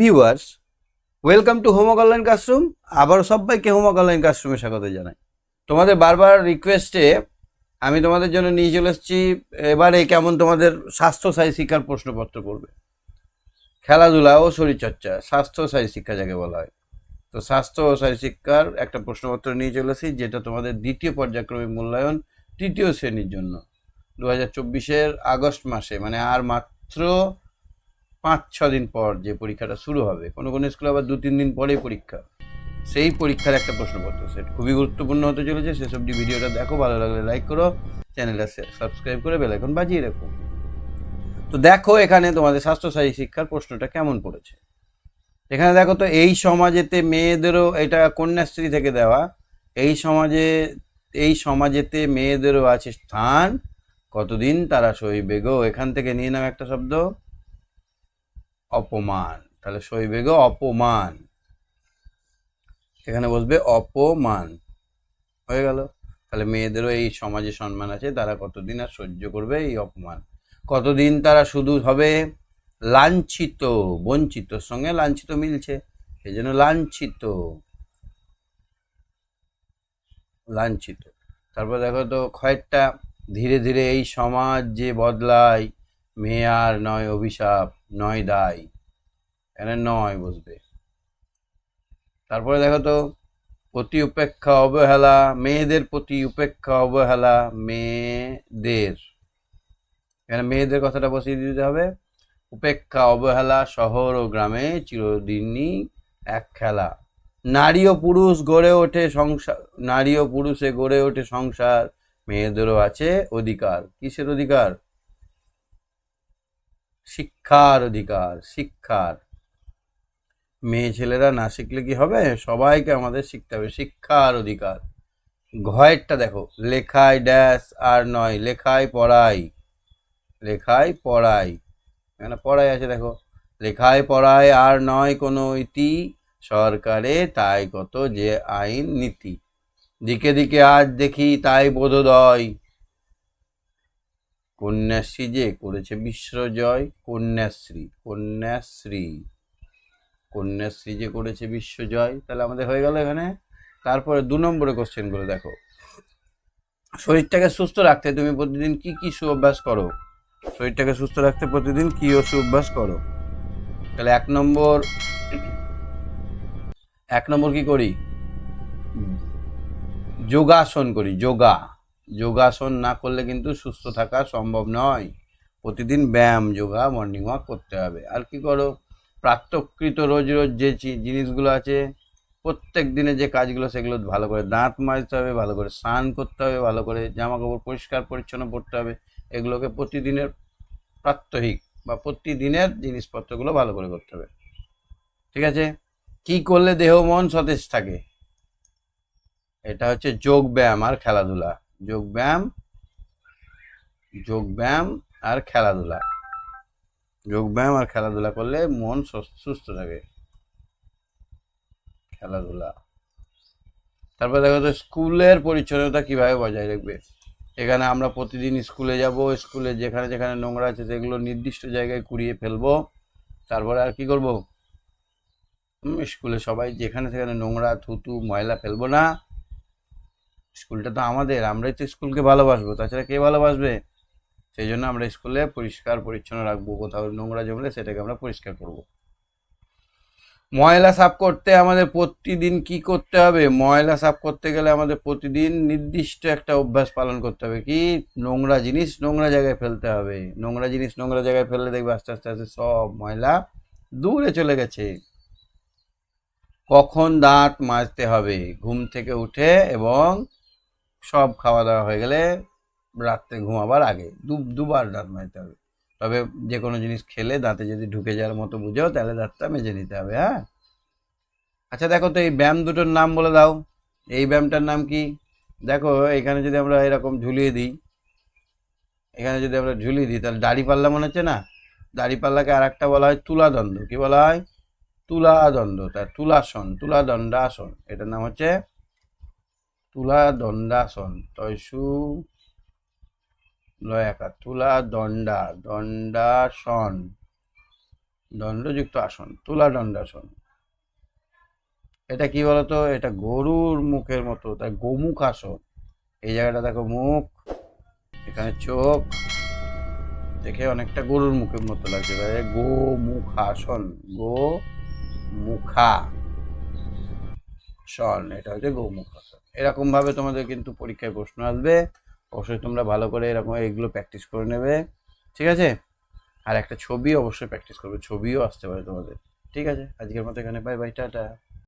Viewers welcome to homework online classroom আবার সবাইকে homework online ক্লাসরুমে স্বাগত জানাই। তোমাদের বারবার রিকোয়েস্টে আমি তোমাদের জন্য নিয়ে চলে এসেছি। এবারে কেমন তোমাদের স্বাস্থ্য সাই শিক্ষার প্রশ্নপত্র করবে খেলাধুলা ও শরীরচর্চা, স্বাস্থ্য সাই শিক্ষা যাকে বলা হয়। তো স্বাস্থ্য ও শারীর শিক্ষার একটা প্রশ্নপত্র নিয়ে চলে এসেছি, যেটা তোমাদের দ্বিতীয় পর্যায়ক্রমিক মূল্যায়ন তৃতীয় শ্রেণির জন্য। দু হাজার চব্বিশের আগস্ট মাসে মানে আর মাত্র পাঁচ ছ দিন পর যে পরীক্ষাটা শুরু হবে, কোনো কোনো স্কুলে আবার দু তিন দিন পরেই পরীক্ষা। সেই পরীক্ষার একটা প্রশ্নপত্র সেট খুবই গুরুত্বপূর্ণ হতে চলেছে সেসব ভিডিওটা দেখো, ভালো লাগলে লাইক করো চ্যানেলটা সাবস্ক্রাইব করে বেলাইকন বাজিয়ে রাখো। তো দেখো এখানে তোমাদের স্বাস্থ্যসাহী শিক্ষার প্রশ্নটা কেমন পড়েছে। এখানে দেখো তো এই সমাজেতে মেয়েদেরও এটা কন্যাশ্রী থেকে দেওয়া, এই সমাজে এই সমাজেতে মেয়েদেরও আছে স্থান। কতদিন তারা সইবে গো? এখান থেকে নিয়ে নাও একটা শব্দ। অপমান। তাহলে সইবে গো অপমান। এখানে বসবে অপমান। হয়ে গেল। তাহলে মেয়েদেরও এই সমাজে সম্মান আছে, তারা কতদিন আর সহ্য করবে এই অপমান? কতদিন তারা শুধু হবে লাঞ্ছিত বঞ্চিতর সঙ্গে লাঞ্ছিত মিলছে সেই জন্য লাঞ্ছিত। লাঞ্ছিত। তারপর দেখো তো কয়েকটা ধীরে ধীরে এই সমাজ যে বদলায়, মেয়ে আর নয় অভিশাপ। নয় দায়। এখানে নয় বসবে। তারপরে দেখো তো, প্রতি উপেক্ষা অবহেলা, মেয়েদের প্রতি উপেক্ষা অবহেলা, মেয়েদের। এখানে মেয়েদের কথাটা বসিয়ে দিতে হবে। উপেক্ষা, অবহেলা, শহর ও গ্রামে চিরদিনই এক খেলা। নারী ও পুরুষ গড়ে ওঠে সংসার, নারী ও পুরুষে গড়ে ওঠে সংসার, মেয়েদেরও আছে অধিকার। কিসের অধিকার? শিক্ষার অধিকার, শিক্ষার। মেয়ে ছেলেরা না শিখলে কি হবে? সবাইকে আমাদের শিখতে হবে। শিক্ষার অধিকার। ঘয়েরটা দেখো। লেখায় ড্যাশ আর নয়। লেখায় পড়াই। লেখায় পড়াই। এখানে পড়াই আছে দেখো? লেখায় পড়ায় আর নয় কোনো ইতি। সরকারে তাই কত যে আইন নীতি। দিকে দিকে আজ দেখি তাই বোধোদয়। কন্যাশ্রী যে করেছে বিশ্বজয় কন্যাশ্রী কন্যাশ্রী। কন্যাশ্রী যে করেছে বিশ্বজয়, তাহলে আমাদের হয়ে গেল এখানে। তারপরে দু নম্বরে কোশ্চেনগুলো দেখো। শরীরটাকে সুস্থ রাখতে তুমি প্রতিদিন কি কি সুঅভ্যাস করো? শরীরটাকে সুস্থ রাখতে প্রতিদিন কি ও সুঅভ্যাস করো? তাহলে এক নম্বর এক নম্বর কি করি? যোগাসন করি, যোগা। যোগাসন না করলে কিন্তু সুস্থ থাকা সম্ভব নয়। প্রতিদিন ব্যায়াম, যোগা মর্নিং ওয়াক করতে হবে। আর কি করো? প্রাত্যকৃত রোজ রোজ যে জিনিসগুলো আছে, প্রত্যেক দিনে যে কাজগুলো, সেগুলো ভালো করে দাঁত মাজতে হবে, ভালো করে স্নান করতে হবে, ভালো করে জামা কাপড় পরিষ্কার পরিচ্ছন্ন পরতে হবে। এগুলোকে প্রতিদিনের প্রাত্যহিক বা প্রতিদিনের জিনিসপত্রগুলো ভালো করে করতে হবে। ঠিক আছে? কি করলে দেহ মন সতেজ থাকে? এটা হচ্ছে যোগ ব্যায়াম আর খেলাধুলা। যোগ ব্যায়াম যোগ ব্যায়াম আর খেলাধুলা। যোগ ব্যায়াম আর খেলাধুলা করলে মন সুস- সুস্থ থাকে। খেলাধুলা। তারপর দেখো তো স্কুলের পরিচ্ছন্নতা কীভাবে বজায় রাখবে? এখানে আমরা প্রতিদিন স্কুলে যাব, স্কুলে যেখানে যেখানে নোংরা আছে সেগুলো নির্দিষ্ট জায়গায় কুড়িয়ে ফেলব। তারপরে আর কি করব? স্কুলে সবাই যেখানে সেখানে নোংরা, থুতু, ময়লা ফেলব না। স্কুলটা তো আমাদের, আমরাই তো স্কুলকে ভালোবাসবো, তাছাড়া কে ভালোবাসবে? সেই জন্য আমরা স্কুলে পরিষ্কার, পরিচ্ছন্ন রাখব, কোথাও নোংরা জমলে সেটাকে আমরা পরিষ্কার করব। ময়লা সাফ করতে আমাদের প্রতিদিন কি করতে হবে? ময়লা সাফ করতে গেলে আমাদের প্রতিদিন নির্দিষ্ট একটা অভ্যাস পালন করতে হবে কি? নোংরা জিনিস নোংরা জায়গায় ফেলতে হবে। নোংরা জিনিস নোংরা জায়গায় ফেললে দেখবে আস্তে আস্তে আস্তে সব ময়লা দূরে চলে গেছে। কখন দাঁত মাজতে হবে? ঘুম থেকে উঠে এবং সব খাওয়া দাওয়া হয়ে গেলে রাত্রে ঘুমাবার আগে, দু, দুবার দাঁত মাজতে হবে। তবে যে কোনো জিনিস খেলে দাঁতে যদি ঢুকে যাওয়ার মতো বুঝো তাহলে দাঁতটা মেজে নিতে হবে হ্যাঁ? আচ্ছা দেখো তো এই ব্যায়াম দুটোর নাম বলে দাও। এই ব্যায়ামটার নাম কি? দেখো, এখানে যদি আমরা এরকম ঝুলিয়ে দিই, এখানে যদি আমরা ঝুলিয়ে দিই, তাহলে দাড়ি পাল্লা মনে হচ্ছে না? দাড়ি পাল্লাকে আর একটা বলা হয় তুলাদণ্ড কি বলা হয়? তুলাদণ্ড তার তুলাসন, তুলাদণ্ডাসন, এটার নাম হচ্ছে তুলাদণ্ডাসন তয়সু লয় একা তুলা দণ্ডা, দণ্ডাসন, দণ্ডযুক্ত আসন, তুলা দণ্ডাসন। এটা কি বলতো? এটা গরুর মুখের মতো, তাই গোমুখ আসন। এই জায়গাটা দেখো মুখ, এখানে চোখ, দেখে অনেকটা গরুর মুখের মতো লাগছে। তাই গো মুখাসন গো মুখা সন, এটা হচ্ছে গৌমুখাসন। এরকম ভাবে তোমাদের কিন্তু পরীক্ষায় প্রশ্ন আসবে। অবশ্যই তোমরা ভালো করে এরকম এগুলো প্র্যাকটিস করে নেবে। ঠিক আছে? আর একটা ছবি অবশ্যই প্র্যাকটিস করবে। ছবিও আসতে পারে তোমাদের। ঠিক আছে? আজকের মতো এখানে বাই বাই টাটা।